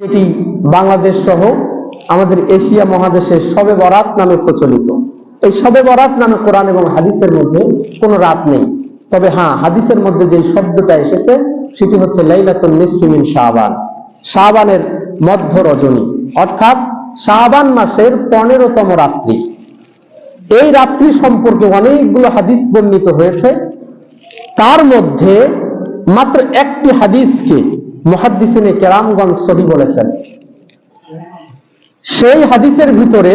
যেটি বাংলাদেশ সহ আমাদের এশিয়া মহাদেশে শবে বরাত নামে প্রচলিত। এই শবে বরাত নামে কোরআন এবং হাদিসের মধ্যে কোনো রাত নেই। তবে হ্যাঁ হাদিসের মধ্যে যে শব্দটা এসেছে, সেটি হচ্ছে লাইলাতুল নিসফিমিন শাহবান শাহবানের মধ্য রজনী। অর্থাৎ শাহবান মাসের পনেরোতম রাত্রি। এই রাত্রি সম্পর্কে অনেকগুলো হাদিস বর্ণিত হয়েছে। তার মধ্যে মাত্র একটি হাদিসকে মুহাদ্দিসিনে কেরামগঞ্জ সহি বলেছেন। সেই হাদিসের ভিতরে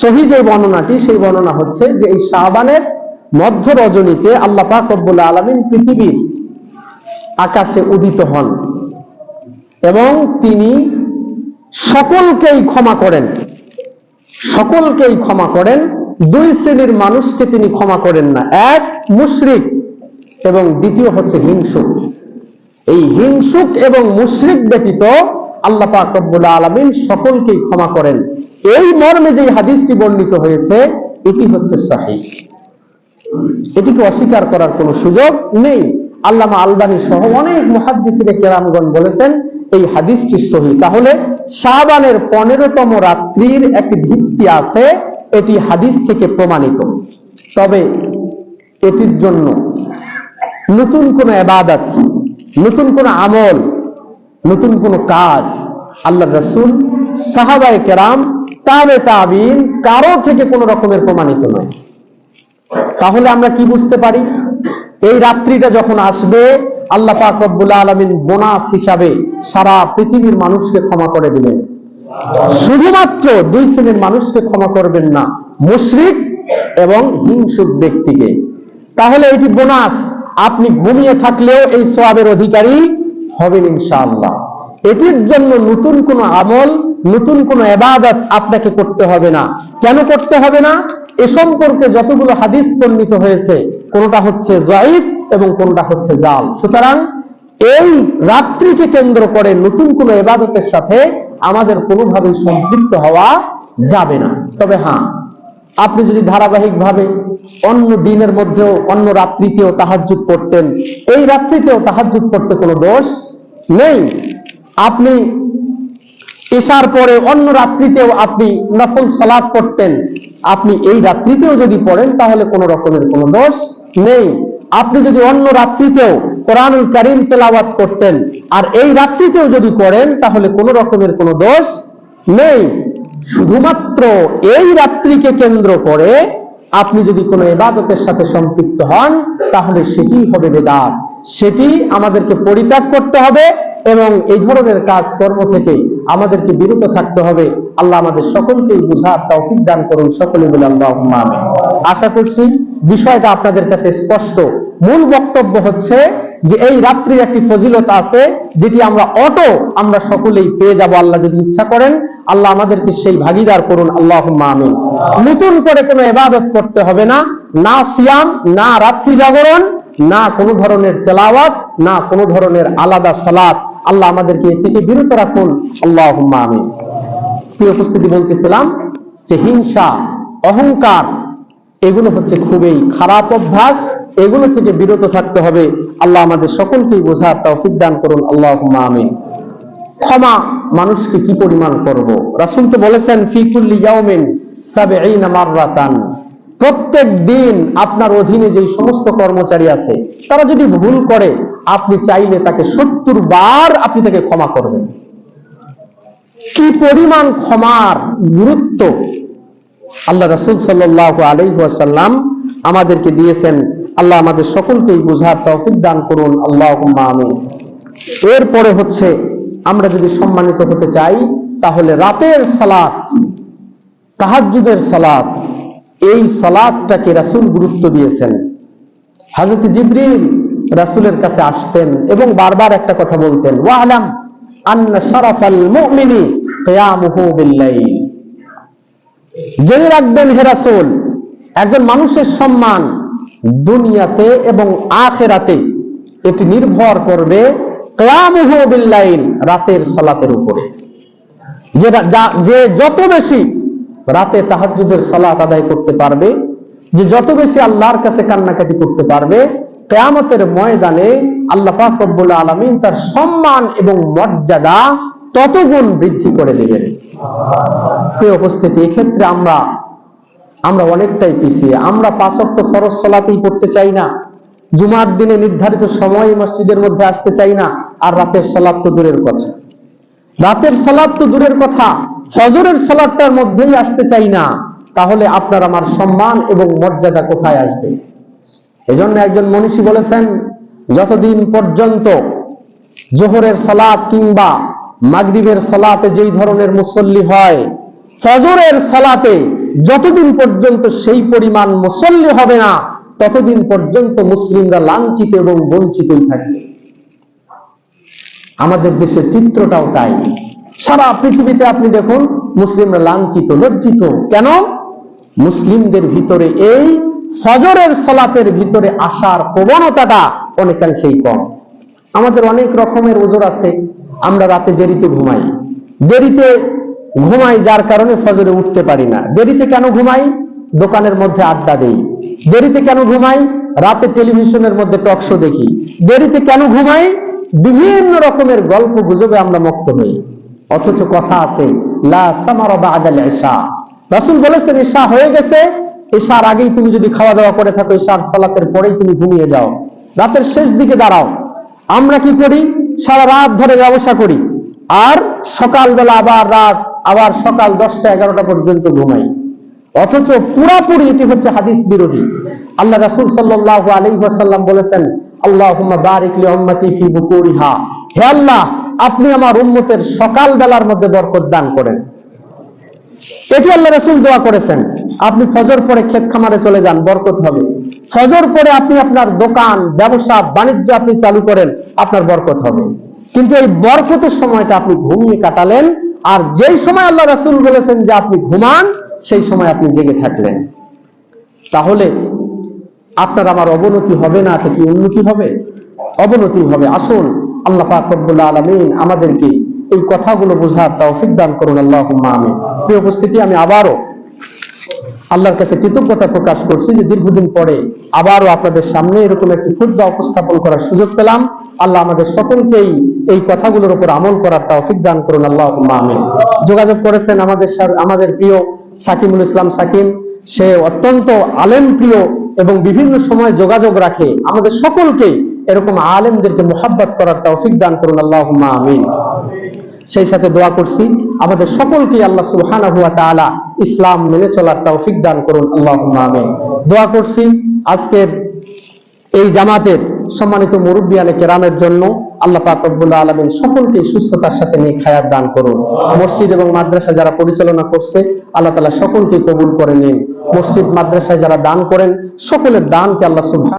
সহি যে বর্ণনাটি, সেই বর্ণনা হচ্ছে যে এই শাহবানের মধ্য রজনীতে আল্লাহ পাক রব্বুল আলমিন পৃথিবীর আকাশে উদিত হন এবং তিনি সকলকেই ক্ষমা করেন। সকলকেই ক্ষমা করেন, দুই শ্রেণির মানুষকে তিনি ক্ষমা করেন না, এক মুশরিক এবং দ্বিতীয় হচ্ছে হিংসুক। এই হিংসুক এবং মুশরিক ব্যতীত আল্লাহ পাক রব্বুল আলামিন সকলকেই ক্ষমা করেন। এই মর্মে যে হাদিসটি বর্ণিত হয়েছে, এটি হচ্ছে সহিহ। এটিকে অস্বীকার করার কোনো সুযোগ নেই। আল্লামা আলবানী সহ অনেক মুহাদ্দিসিনে কেরামগণ বলেছেন, এই হাদিসটি সহি তাহলে শাহবানের পনেরোতম রাত্রির একটি ভিত্তি আছে, এটি হাদিস থেকে প্রমাণিত। তবে এটির জন্য নতুন কোন এবাদত নতুন কোন আমল, নতুন কোন কাজ আল্লাহ রসুল, সাহাবায় কেরাম, তাবে তাবিন, কারও থেকে কোন রকমের প্রমাণিত নয়। তাহলে আমরা কি বুঝতে পারি? এই রাত্রিটা যখন আসবে, আল্লাহ পাক আলমিন বোনাস হিসাবে সারা পৃথিবীর মানুষকে ক্ষমা করে দিবেন। শুধুমাত্র দুই শ্রেণির মানুষকে ক্ষমা করবেন না, মুশরিক এবং হিংসুক ব্যক্তিকে। তাহলে এটি বোনাস। আপনি ঘুমিয়ে থাকলেও এই সোয়াবের অধিকারী হবেন ইনশাআল্লাহ। এটির জন্য নতুন কোন আমল, নতুন কোন এবাদত আপনাকে করতে হবে না। কেন করতে হবে না? এ সম্পর্কে যতগুলো হাদিস বর্ণিত হয়েছে, কোনটা হচ্ছে জয়ীফ এবং কোনটা হচ্ছে জাল। সুতরাং এই রাত্রিকে কেন্দ্র করে নতুন কোন এবাদতের সাথে আমাদের কোনোভাবেই সম্পৃক্ত হওয়া যাবে না। তবে হ্যাঁ আপনি যদি ধারাবাহিকভাবে অন্য দিনের মধ্যেও, অন্য রাত্রিতেও তাহাজুদ পড়তেন, এই রাত্রিতেও তাহাজুদ পড়তে কোনো দোষ নেই। আপনি এশার পরে অন্য রাত্রিতেও আপনি নফল সালাদ পড়তেন, আপনি এই রাত্রিতেও যদি পড়েন, তাহলে কোনো রকমের কোনো দোষ নেই। আপনি যদি অন্য রাত্রিতেও কোরআনুল করিম তেলাওয়াত করতেন, আর এই রাত্রিতেও যদি পড়েন, তাহলে কোনো রকমের কোনো দোষ নেই। শুধুমাত্র এই রাত্রিকে কেন্দ্র করে আপনি যদি কোনো এবাদতের সাথে সম্পৃক্ত হন, তাহলে সেটি হবে বেদাত। সেটি আমাদেরকে পরিত্যাগ করতে হবে এবং এই ধরনের কাজ কর্ম থেকে আমাদেরকে বিরত থাকতে হবে। আল্লাহ আমাদের সকলকেই বুঝার তৌফিক দান করুন সকলে বলে আল্লাহ আশা করছি বিষয়টা আপনাদের কাছে স্পষ্ট। মূল বক্তব্য হচ্ছে যে এই রাত্রির একটি ফজিলত আছে, যেটি আমরা অটো আমরা সকলেই পেয়ে যাব, আল্লাহ যদি ইচ্ছা করেন, আল্লাহ আমাদেরকে সেই ভাগিদার করুন আল্লাহ আমিন। নতুন করে কোনো এবাদত করতে হবে না না সিয়াম, না রাত্রি জাগরণ, না কোনো ধরনের তেলাওয়াত, না কোনো ধরনের আলাদা সালাত। আল্লাহ আমাদেরকে এ থেকে বিরত রাখুন আল্লাহ আমিন। প্রিয় উপস্থিতি বলতেছিলাম যে হিংসা, অহংকার, এগুলো হচ্ছে খুবই খারাপ অভ্যাস, এগুলো থেকে বিরত থাকতে হবে। আল্লাহ আমাদের সকলকেই বোঝার তৌফিক দান করুন আল্লাহ আমিন। ক্ষমা। মানুষকে কি পরিমাণ করব? রাসূল তো বলেছেন ফিকুল্লি ইয়াউমিন সাবঈনা মাররাতান। প্রত্যেক দিন আপনার অধীনে যে সমস্ত কর্মচারী আছে তারা যদি ভুল করে আপনি চাইলে তাকে সত্তর বার আপনি তাকে ক্ষমা করবেন। কি পরিমাণ ক্ষমার গুরুত্ব? আল্লাহ রাসূল সাল্লাল্লাহু আলাইহি ওয়াসাল্লাম আমাদেরকে দিয়েছেন আল্লাহ আমাদের সকলকেই বুঝার তৌফিক দান করুন। আল্লাহুম্মা আমিন। এরপরে হচ্ছে, আমরা যদি সম্মানিত হতে চাই, তাহলে রাতের সালাত, তাহাজ্জুদের সালাত, এই সালাদটাকে রাসূল গুরুত্ব দিয়েছেন। হযরত জিবরিল রাসূলের কাছে আসতেন এবং বারবার একটা কথা বলতেন, ওয়ালাম আন্না শারাফাল মুমিনি কিয়ামুহু বিল্লাইল। জেনে রাখবেন হে রাসূল, একজন মানুষের সম্মান দুনিয়াতে এবং আখেরাতে এটি নির্ভর করবে বিল্লাইল, রাতের সালাতের উপরে। যে যে যত বেশি রাতে তাহাজ্জুদের সালাত আদায় করতে পারবে, যে যত বেশি আল্লাহর কাছে কান্নাকাটি করতে পারবে, কেয়ামতের ময়দানে আল্লাহ পাক রব্বুল আলামিন তার সম্মান এবং মর্যাদা তত গুণ বৃদ্ধি করে দেবেন। উপস্থিতি, এক্ষেত্রে আমরা আমরা অনেকটাই পিছিয়ে। আমরা পাঁচক্ত ফরজ সলাতেই করতে চাই না। জুমার দিনে নির্ধারিত সময় মসজিদের মধ্যে আসতে চাই না, আর রাতের সলাপ তো দূরের কথা। রাতের সলাপ তো দূরের কথা। ফজরের সলাপটার মধ্যেই আসতে চাই না। তাহলে আপনার আমার সম্মান এবং মর্যাদা কোথায় আসবে? এজন্য একজন মনীষী বলেছেন, যতদিন পর্যন্ত জোহরের সালাত কিংবা মাগরিবের সালাতে যেই ধরনের মুসল্লি হয়, ফজরের সালাতে যতদিন পর্যন্ত সেই পরিমাণ মুসল্লি হবে না, ততদিন পর্যন্ত মুসলিমরা লাঞ্ছিত এবং বঞ্চিতই থাকবে। আমাদের দেশের চিত্রটাও তাই। সারা পৃথিবীতে আপনি দেখুন, মুসলিমরা লাঞ্ছিত, লজ্জিত। কেন? মুসলিমদের ভিতরে এই ফজরের সলাতের ভিতরে আসার প্রবণতাটা অনেকাংশেই কম। আমাদের অনেক রকমের ওজোর আছে। আমরা রাতে দেরিতে ঘুমাই। দেরিতে ঘুমাই যার কারণে ফজরে উঠতে পারি না। দেরিতে কেন ঘুমাই? দোকানের মধ্যে আড্ডা দেই। দেরিতে কেন ঘুমাই? রাতে টেলিভিশনের মধ্যে টকশো দেখি। দেরিতে কেন ঘুমাই? বিভিন্ন রকমের গল্প গুজবে আমরা মুক্ত হই। অথচ কথা আছে, লা রাসূল বলেছেন ঈশা হয়ে গেছে। ঈশার আগেই তুমি যদি খাওয়া দাওয়া করে থাকো ঈশার সালাতের পরেই তুমি ঘুমিয়ে যাও। রাতের শেষ দিকে দাঁড়াও। আমরা কি করি? সারা রাত ধরে ব্যবসা করি। আর সকালবেলা আবার রাত আবার সকাল দশটা এগারোটা পর্যন্ত ঘুমাই। অথচ পুরাপুরি এটি হচ্ছে হাদিস বিরোধী। আল্লাহ রাসূল সাল্লাল্লাহু আলাইহি ওয়াসাল্লাম বলেছেন ফি বুকুরিহা। হে আল্লাহ, আপনি আমার মধ্যে বরকত দান করেন। এটি আল্লাহ রাসূল দোয়া করেছেন, আপনি ফজর পরে ক্ষেত খামারে চলে যান, বরকত হবে। ফজর পরে আপনি আপনার দোকান, ব্যবসা, বাণিজ্য আপনি চালু করেন, আপনার বরকত হবে। কিন্তু এই বরকতের সময়টা আপনি ঘুমিয়ে কাটালেন আর যেই সময় আল্লাহ রাসুল বলেছেন যে আপনি ঘুমান, সেই সময় আপনি জেগে থাকলেন। তাহলে আপনার আমার অবনতি হবে না তো কি উন্নতি হবে? অবনতি হবে। আসুন, আল্লাহ পাক রব্বুল আলামিন আমাদেরকে এই কথাগুলো বোঝার তৌফিক দান করুন। আল্লাহুম্মা আমি প্রিয় উপস্থিতি, আমি আবারও আল্লাহর কাছে কৃতজ্ঞতা প্রকাশ করছি যে দীর্ঘদিন পরে আবারও আপনাদের সামনে এরকম একটি ক্ষুদ্র উপস্থাপন করার সুযোগ পেলাম। আল্লাহ আমাদের সকলকেই এই কথাগুলোর উপর আমল করার তৌফিক দান করুন আল্লাহ আমিন। যোগাযোগ করেছেন আমাদের আমাদের প্রিয় সাকিমুল ইসলাম সাকিম। সে অত্যন্ত আলেম প্রিয় এবং বিভিন্ন সময় যোগাযোগ রাখে। আমাদের সকলকে এরকম আলেমদেরকে মোহাব্বত করার তৌফিক দান করুন আল্লাহ আমিন। সেই সাথে দোয়া করছি, আমাদের সকলকে আল্লাহ সুবহানাহু হুয়া তাআলা ইসলাম মেনে চলার তৌফিক দান করুন, আল্লাহুম্মা আমিন। দোয়া করছি আজকের এই জামাতের সম্মানিত মুরব্বিয়ানে কেরামের জন্য। আল্লাহ পাক রব্বুল আলামিন সকলকে সুস্থতার সাথে নিয়ে খায়াত দান করুন। মসজিদ এবং মাদ্রাসা যারা পরিচালনা করছে, আল্লাহ তাআলা সকলকে কবুল করে নিন। মসজিদ, মাদ্রাসায় যারা দান করেন, সকলের দানকে আল্লাহ